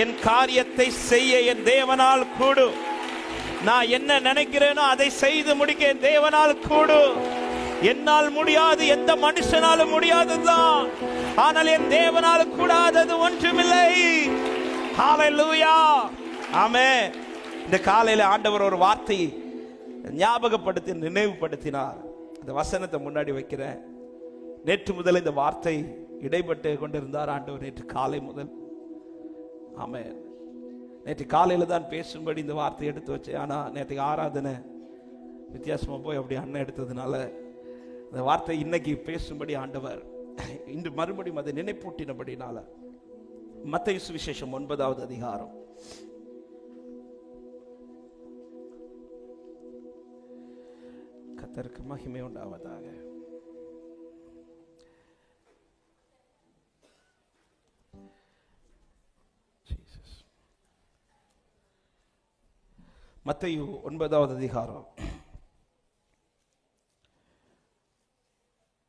என் காரியத்தை செய்ய என் தேவனால் கூடு. நான் என்ன நினைக்கிறேனோ அதை செய்து முடிக்க என் தேவனால் கூடு. என்னால் முடியாது எந்த மனுஷனாலும் முடியாதுதான். ஆனால் என் தேவனால் கூடாதது ஒன்றுமில்லை. ஹalleluya ஆமென் இந்த காலையில ஆண்டவர் ஒரு வார்த்தையை ஞாபகப்படுத்தி நினைவுபடுத்தினார். இந்த வசனத்தை முன்னாடி வைக்கிறேன். நேற்று முதல் இந்த வார்த்தை இடைப்பட்டு கொண்டிருந்தார் ஆண்டவர் நேற்று காலை முதல். ஆமேன். நேற்று காலையில் தான் பேசும்படி இந்த வார்த்தை எடுத்து வச்சேன். ஆனால் நேற்றுக்கு ஆராதனை வித்தியாசமாக போய் அப்படி அண்ணன் எடுத்ததுனால இந்த வார்த்தை இன்னைக்கு பேசும்படி ஆண்டவர் இன்று மறுபடியும் அதை நினைப்பூட்டினபடினால மத்திய சுவிசேஷம் ஒன்பதாவது அதிகாரம். கத்தருக்கு மகிமை உண்டாவதாக. மத்தையு ஒன்பதாவது அதிகாரம்.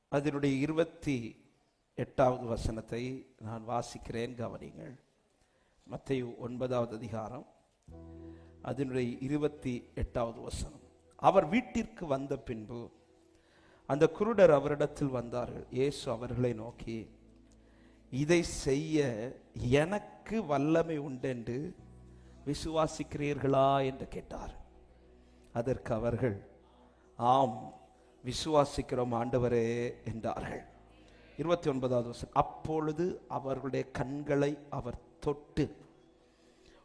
அதனுடைய இருபத்தி எட்டாவது வசனத்தை நான் வாசிக்கிறேன் கவனிங்கள் மத்தையு ஒன்பதாவது அதிகாரம் அதனுடைய இருபத்தி எட்டாவது வசனம். அவர் வீட்டிற்கு வந்த பின்பு அந்த குருடர் அவரிடத்தில் வந்தார்கள். இயேசு அவர்களை நோக்கி இதை செய்ய எனக்கு வல்லமை உண்டென்று விசுவாசிக்கிறீர்களா என்று கேட்டார். அதற்கு அவர்கள் ஆம் விசுவாசிக்கிறோம் ஆண்டவரே என்றார்கள். இருபத்தி ஒன்பதாவது வருஷம் அப்பொழுது அவர்களுடைய கண்களை அவர் தொட்டு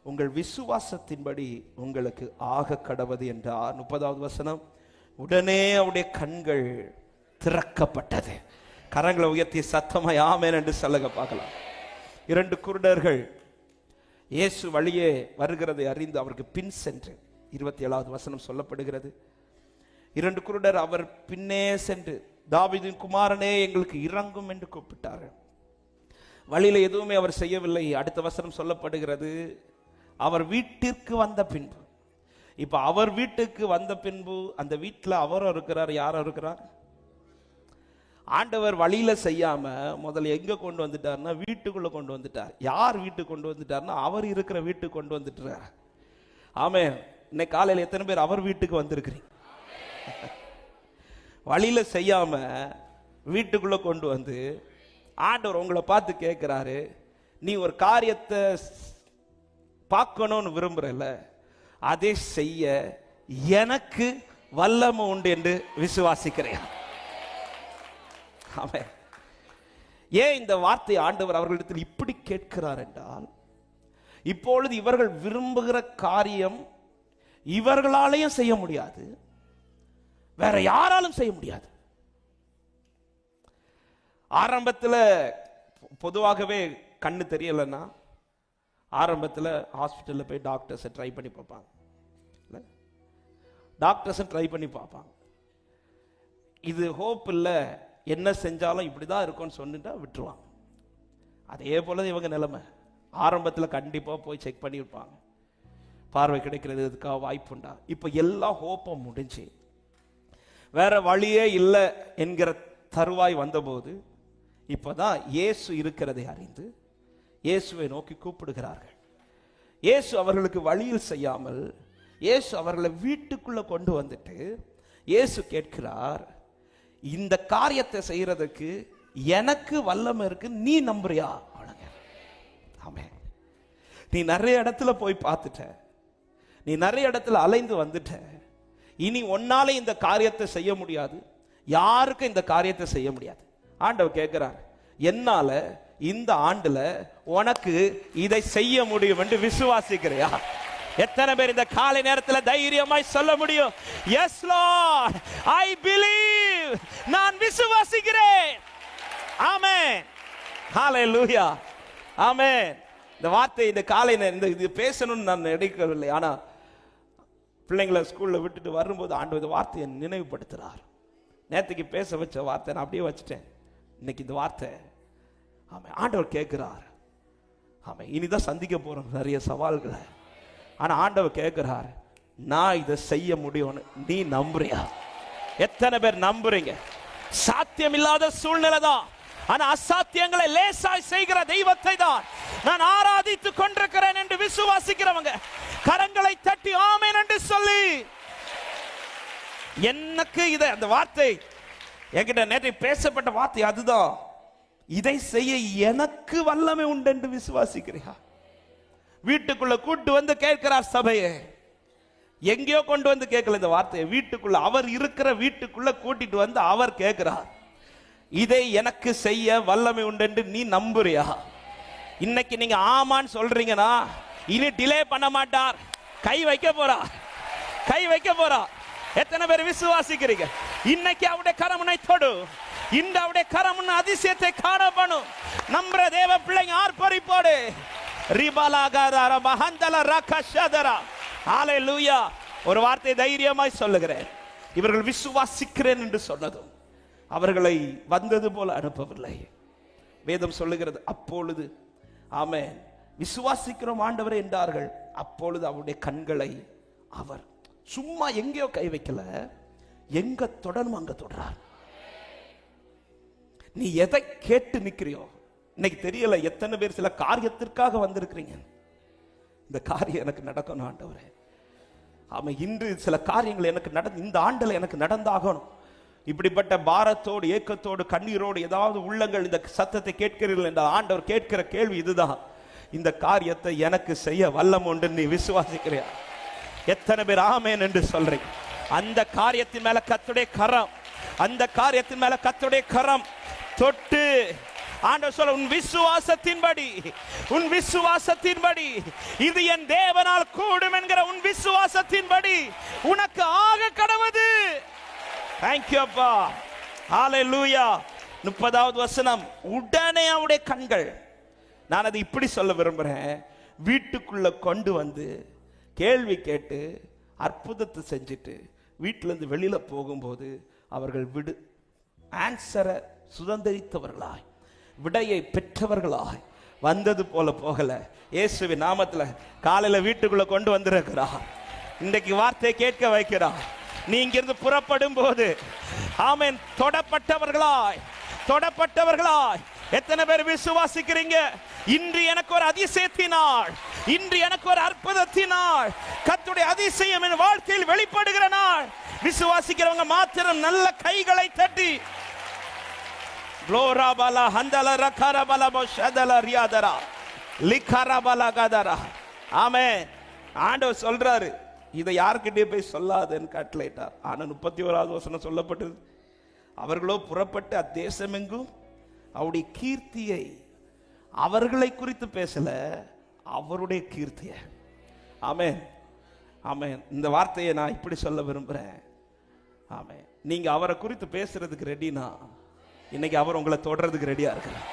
உங்கள் விசுவாசத்தின்படி உங்களுக்கு ஆக கடவது என்றார். முப்பதாவது வசனம் உடனே அவருடைய கண்கள் திறக்கப்பட்டது. கரங்களை உயர்த்தி சத்தமாய் ஆமேன் என்று சொல்லுங்க பார்க்கலாம். இரண்டு குருடர்கள் இயேசு வழியே வருகிறதை அறிந்து அவருக்கு பின் சென்று இருபத்தி ஏழாவது வசனம் சொல்லப்படுகிறது. இரண்டு குருடர் அவர் பின்னே சென்று தாவிதின் குமாரனே எங்களுக்கு இறங்கும் என்று கூப்பிட்டார்கள் வழியில் எதுவுமே அவர் செய்யவில்லை. அடுத்த வசனம் சொல்லப்படுகிறது அவர் வீட்டிற்கு வந்த பின்பு. இப்போ அவர் வீட்டுக்கு வந்த பின்பு அந்த வீட்டில் அவரும் இருக்கிறார் யாரும் இருக்கிறார்? ஆண்டவர் வழியில் செய்யாமல் முதல்ல எங்கே கொண்டு வந்துட்டார்னா வீட்டுக்குள்ளே கொண்டு வந்துட்டார். யார் வீட்டுக்கு கொண்டு வந்துட்டார்னா அவர் இருக்கிற வீட்டுக்கு கொண்டு வந்துட்டார். ஆமே இன்னைக்கு காலையில் எத்தனை பேர் அவர் வீட்டுக்கு வந்திருக்கிறீங்க? வழியில் செய்யாமல் வீட்டுக்குள்ளே கொண்டு வந்து ஆண்டவர் உங்களை பார்த்து கேட்குறாரு நீ ஒரு காரியத்தை பார்க்கணும்னு விரும்புறல அதை செய்ய எனக்கு வல்லமை உண்டு என்று விசுவாசிக்கிறேன். ஆமென். ஏன் இந்த வார்த்தை ஆண்டவர் அவர்களிடத்தில் இப்படி கேட்கிறார் என்றால் இப்பொழுது இவர்கள் விரும்புகிற காரியம் இவர்களாலேயும் செய்ய முடியாது. வேற யாராலும் செய்ய முடியாது. ஆரம்பத்தில் பொதுவாகவே கண்ணு தெரியலைன்னா ஆரம்பத்தில் ஹாஸ்பிட்டலில் போய் டாக்டர்ஸை ட்ரை பண்ணி பார்ப்பாங்க. இல்லை? டாக்டர்ஸை ட்ரை பண்ணி பார்ப்பாங்க. இது ஹோப் இல்லை என்ன செஞ்சாலும் இப்படி தான் இருக்கும்னு சொல்லிட்டா விட்டுருவாங்க. அதே போல இவங்க நிலைமை. ஆரம்பத்தில் கண்டிப்பாக போய் செக் பண்ணியிருப்பாங்க பார்வை கிடைக்கிறது இதுக்காக வாய்ப்புண்டா இப்போ எல்லா ஹோப்பம் முடிஞ்சு. வேற வழியே இல்லை என்கிற தருவாய் வந்தபோது இப்போதான் இயேசு இருக்கிறதை அறிந்து இயேசுவை நோக்கி கூப்பிடுகிறார்கள். இயேசு அவர்களுக்கு வழியில் செய்யாமல் இயேசு அவர்களை வீட்டுக்குள்ளே கொண்டு வந்துட்டு இயேசு கேட்கிறார் இந்த காரியத்தை செய்யறதுக்கு எனக்கு வல்லமை இருக்கு நீ நம்புறியா? அவ்வளவுங்க. ஆமே நீ நிறைய இடத்துல போய் பார்த்துட்ட. நீ நிறைய இடத்துல அலைந்து வந்துட்ட. இனி ஒன்னால இந்த காரியத்தை செய்ய முடியாது. யாருக்கும் இந்த காரியத்தை செய்ய முடியாது. ஆண்டவர் கேட்கிறார் என்னால இந்த ஆண்டுல உனக்கு இதை செய்ய முடியும் என்று விசுவாசிக்கிறியா? எத்தனை பேர் இந்த காலை நேரத்தில் தைரியமாய் சொல்ல முடியும்? எஸ் லார்ட் ஐ பிலீவ் நான் விசுவாசிக்கிறேன். ஆமே காலை லூயா ஆமே இந்த வார்த்தை இந்த காலை இந்த இது பேசணும்னு நான் நினைக்கவில்லை. ஆனால் பிள்ளைங்களை ஸ்கூலில் விட்டுட்டு வரும்போது ஆண்டு இந்த வார்த்தையை நினைவுபடுத்துகிறார் நேற்றுக்கு பேச வச்ச வார்த்தை நான் அப்படியே வச்சுட்டேன். இன்னைக்கு இந்த வார்த்தை. ஆமாம் ஆண்டவர் கேட்குறார். ஆமாம் இனிதான் சந்திக்க போகிறோம் நிறைய சவால்களை. ஆனா ஆண்டவர் கேட்குறார் நான் இதை செய்ய முடியும்னு நீ நம்புறியா? எத்தனை பேர் நம்புறீங்க? சாத்தியம் இல்லாத சூழ்நிலை தான் ஆனா அசாத்தியங்களை லேசாய் செய்கிற தெய்வத்தை தான் நான் ஆராதித்துக் கொண்டிருக்கிறேன் என்று விசுவாசிக்கிறவங்க கரங்களை தட்டி ஆமேன் என்று சொல்லி. எனக்கு இத அந்த வார்த்தை என்கிட்ட நேற்று பேசப்பட்ட வார்த்தை அதுதான். இதை செய்ய எனக்கு வல்லமை உண்டு என்று விசுவாசிக்கிறியா வீட்டுக்குள்ள கூட்டு வந்து கேட்கிறார் சபையை. எங்கேயோ கொண்டு வந்து கேட்கல இந்த வார்த்தையை. வீட்டுக்குள்ள அவர் இருக்கிற வீட்டுக்குள்ள கூட்டிட்டு வந்து அவர் கேட்கிறார். இதை எனக்கு செய்ய வல்லமை உண்டு என்று நீ நம்புறியா? இன்னைக்கு நீங்க ஆமான்னு சொல்றீங்கன்னா இனி டிலே பண்ண மாட்டார். கை வைக்க போறா. கை வைக்க போறா. எத்தனை பேர் விசுவாசிக்கிறீங்க? இன்னைக்கு அவருடைய கரமுனை தொடு. இந்த அவருடைய கரமுன் அதிசயத்தை காணப்படும். நம்புற தேவ பிள்ளைங்க ஆர்ப்பரிப்போடு. ரிபலாகார மகந்தல ரகஷதரா. ஹalleluya ஒரு வார்த்தை தைரியமாய் சொல்லுகிறேன். இவர்கள் விசுவாசிக்கிறேன் என்று சொன்னதும் அவர்களை வந்தது போல அனுப்பவில்லை. வேதம் சொல்லுகிறது அப்பொழுது ஆமே விசுவாசிக்கிறோம் ஆண்டவரே என்றார்கள். அப்பொழுது அவருடைய கண்களை அவர் சும்மா எங்கேயோ கை வைக்கல. எங்க தொடரும் அங்க தொடரார் நீ எதை கேட்டு நிற்கிறியோ இன்னைக்கு தெரியல எத்தனை பேர் சில காரியத்திற்காக வந்திருக்கிறீங்க. இந்த காரியம் எனக்கு நடக்கணும் ஆண்டவரே. ஆமா இன்று சில காரியங்கள் எனக்கு நடந்து இந்த ஆண்டில் எனக்கு நடந்தாகணும். இப்படிப்பட்ட பாரத்தோடு ஏக்கத்தோடு கண்ணீரோடு ஏதாவது உள்ளங்கள் இந்த சத்தத்தை கேட்கிறீர்கள் என்ற ஆண்டவர் கேட்கிற கேள்வி இதுதான். இந்த காரியத்தை எனக்கு செய்ய வல்லம் உண்டு நீ விசுவாசிக்கிறியா? எத்தனை பேர் ஆமேன் என்று சொல்றீங்க. அந்த காரியத்தின் மேல கத்துடைய கரம். அந்த காரியத்தின் மேல கத்துடைய கரம். தொட்டு ஆண்டவர் சொல்ல உன் விசுவாசத்தின்படி உன் விசுவாசத்தின்படி இது என் தேவனால் கூடும் என்கிற உன் விசுவாசத்தின்படி உனக்கு ஆக கடவுது. தேங்க்யூ அப்பா. ஆலை லூயா முப்பதாவது வசனம் உடனே அவருடைய கண்கள் நான் அதை இப்படி சொல்ல விரும்புகிறேன் வீட்டுக்குள்ள கொண்டு வந்து கேள்வி கேட்டு அற்புதத்தை செஞ்சுட்டு வீட்டிலேருந்து வெளியில் போகும்போது அவர்கள் விடு ஆன்சரை சுதந்திரித்தவர்களாய். விடையை பெற்றவர்களாய் வந்தது போல போகல. இயேசுவி நாமத்தில் காலையில் வீட்டுக்குள்ளே கொண்டு வந்திருக்கிறார். இன்றைக்கு வார்த்தையை கேட்க வைக்கிறார். நீ இங்கிருந்து புறப்படும் போது ஆமேன் தொடப்பட்டவர்களாய் தொடப்பட்டவர்களாய். எத்தனை பேர் விசுவாசிக்கிறீங்க? இன்று எனக்கு ஒரு அதிசயத்தினாள் இன்று எனக்கு ஒரு அற்புதத்தினாள் கத்துடைய அதிசயம் என் வாழ்க்கையில் வெளிப்படுகிற நாள். விசுவாசிக்கிறவங்க மாத்திரம் நல்ல கைகளை தட்டி க்ளோராபல ஹந்தல ரகரபல பஷதல ரியாதரா லிகரபல கதரா ஆமே ஆண்டவர் சொல்றாரு. இதை யார்கிட்டயே போய் சொல்லாதுன்னு கட்டளையிட்டார். ஆனால் முப்பத்தி ஓராவது வசனம் சொல்லப்பட்டது. அவர்களோ புறப்பட்டு அத்தேசமெங்கும் அவருடைய கீர்த்தியை அவர்களை குறித்து பேசல அவருடைய கீர்த்திய. ஆமென் ஆமென் இந்த வார்த்தையை நான் இப்படி சொல்ல விரும்புகிறேன் ஆமென் நீங்கள் அவரை குறித்து பேசுறதுக்கு ரெடினா இன்னைக்கு அவர் உங்களை தொடர்றதுக்கு ரெடியா இருக்கிறார்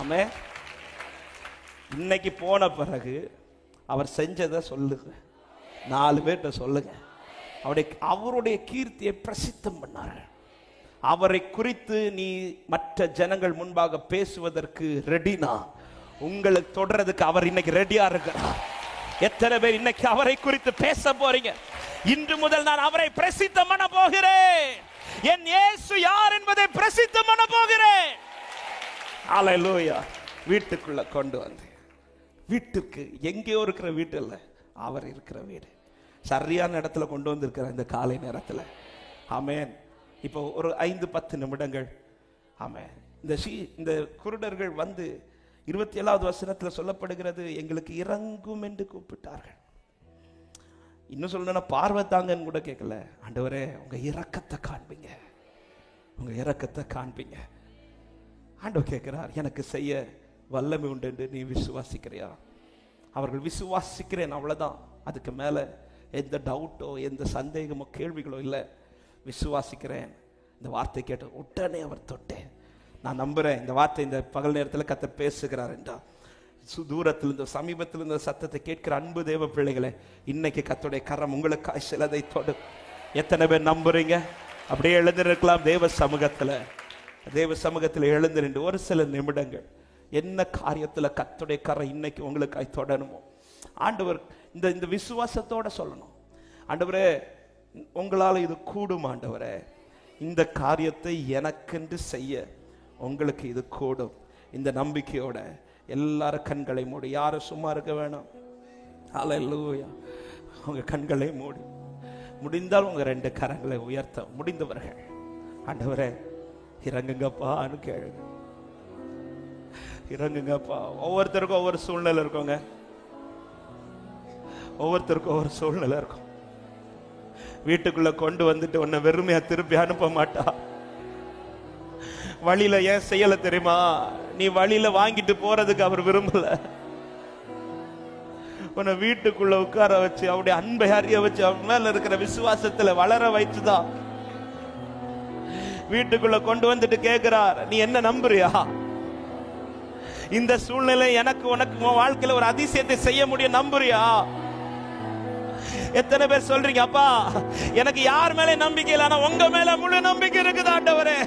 ஆமே. இன்னைக்கு போன பிறகு அவர் செஞ்சதை சொல்லுங்க. நாலு பேர்கிட்ட சொல்லுங்க. அவருடைய அவருடைய கீர்த்தியை பிரசித்தம் பண்ணார்கள் அவரை குறித்து நீ மற்ற ஜனங்கள் முன்பாக பேசுவதற்கு ரெடினா உங்களை தொடர்றதுக்கு அவர் இன்னைக்கு ரெடியா இருக்கிறார் எத்தனை பேர் இன்னைக்கு அவரை குறித்து பேச போறீங்க? இன்று முதல் நான் அவரை பிரசித்தம் பண்ண போகிறேன். என் இயேசு யார் என்பதை பிரசித்தம் பண்ண போகிறேன். ஹalleluya. வீட்டுக்குள்ள கொண்டு வந்து. வீட்டுக்கு எங்கேயோ இருக்கிற வீட்டு இல்லை அவர் இருக்கிற வீடு. சரியான இடத்துல கொண்டு வந்திருக்கிற இந்த காலை நேரத்தில். ஆமேன். இப்போ ஒரு ஐந்து பத்து நிமிடங்கள். ஆமேன். இந்த ஷீ இந்த குருடர்கள் வந்து இருபத்தி ஏழாவது வசனத்தில் சொல்லப்படுகிறது எங்களுக்கு இறங்கும் என்று கூப்பிட்டார்கள். இன்னும் சொல்லணும்னா பார்வை தாங்கன்னு கூட கேட்கல ஆண்டவரே உங்கள் இறக்கத்தை காண்பீங்க. உங்கள் இறக்கத்தை காண்பீங்க. ஆண்டவர் கேட்குறார் எனக்கு செய்ய வல்லமை உண்டு என்று நீ விசுவாசிக்கிறியா? அவர்கள் விசுவாசிக்கிறேன் அவ்வளோதான் அதுக்கு மேலே எந்த டவுட்டோ எந்த சந்தேகமோ கேள்விகளோ இல்லை. விசுவாசிக்கிறேன். இந்த வார்த்தை கேட்டு உடனே அவர் தொட்டேன். நான் நம்புகிறேன் இந்த வார்த்தை இந்த பகல் நேரத்தில் கத்த பேசுகிறார் என்றால் தூரத்தில் இருந்த சமீபத்தில் இருந்த சத்தத்தை கேட்கிற அன்பு தேவ பிள்ளைகளே இன்னைக்கு கத்துடைய கரம் உங்களுக்காய் சிலதை தொடு. எத்தனை பேர் நம்புறீங்க? அப்படியே எழுந்திருக்கலாம் தேவ சமூகத்துல. தேவ சமூகத்தில் எழுந்து நின்று ஒரு சில நிமிடங்கள். என்ன காரியத்தில் கத்துடைய கரம் இன்னைக்கு உங்களுக்காய் தொடணுமோ ஆண்டவர் இந்த இந்த விசுவாசத்தோட சொல்லணும். ஆண்டவரே உங்களால் இது கூடும் ஆண்டவரே. இந்த காரியத்தை எனக்கென்று செய்ய உங்களுக்கு இது கூடும். இந்த நம்பிக்கையோட எல்லாரும் கண்களை மூடி யாரும் சும்மா இருக்க வேணாம். ஹalleluya உங்க கண்களை மூடி. முடிந்தால் உங்க ரெண்டு கரங்களை உயர்த்த முடிந்தவர்கள். ஆண்டவரே இறங்குங்கப்பான்னு கேளுங்க. இறங்குங்கப்பா. ஒவ்வொருத்தருக்கும் ஒவ்வொரு சூழ்நிலை இருக்குங்க. ஒவ்வொருத்தருக்கும் ஒவ்வொரு சூழ்நிலை இருக்கும். வீட்டுக்குள்ள கொண்டு வந்துட்டு உன்னை வெறுமையா திருப்பி அனுப்ப மாட்டா. வழியில ஏன் செய்யல தெரியுமா? நீ வழியில வாங்கிட்டு போறதுக்கு அவர் விரும்பல. உன்னை வீட்டுக்குள்ள உட்கார வச்சு அவருடைய அன்பை அறிய வச்சு அவன் மேல இருக்கிற விசுவாசத்துல வளர வைத்துதான். வீட்டுக்குள்ள கொண்டு வந்துட்டு கேட்கிறார் நீ என்ன நம்புறியா? இந்த சூழ்நிலை எனக்கு உனக்கு உன் வாழ்க்கையில ஒரு அதிசயத்தை செய்ய முடியும் நம்புறியா? எத்தனை பேர் சொல்றீங்க அப்பா எனக்கு யார் மேல நம்பிக்கை இல்லை ஆனா உங்க மேல முழு நம்பிக்கை இருக்குது ஆண்டவரே.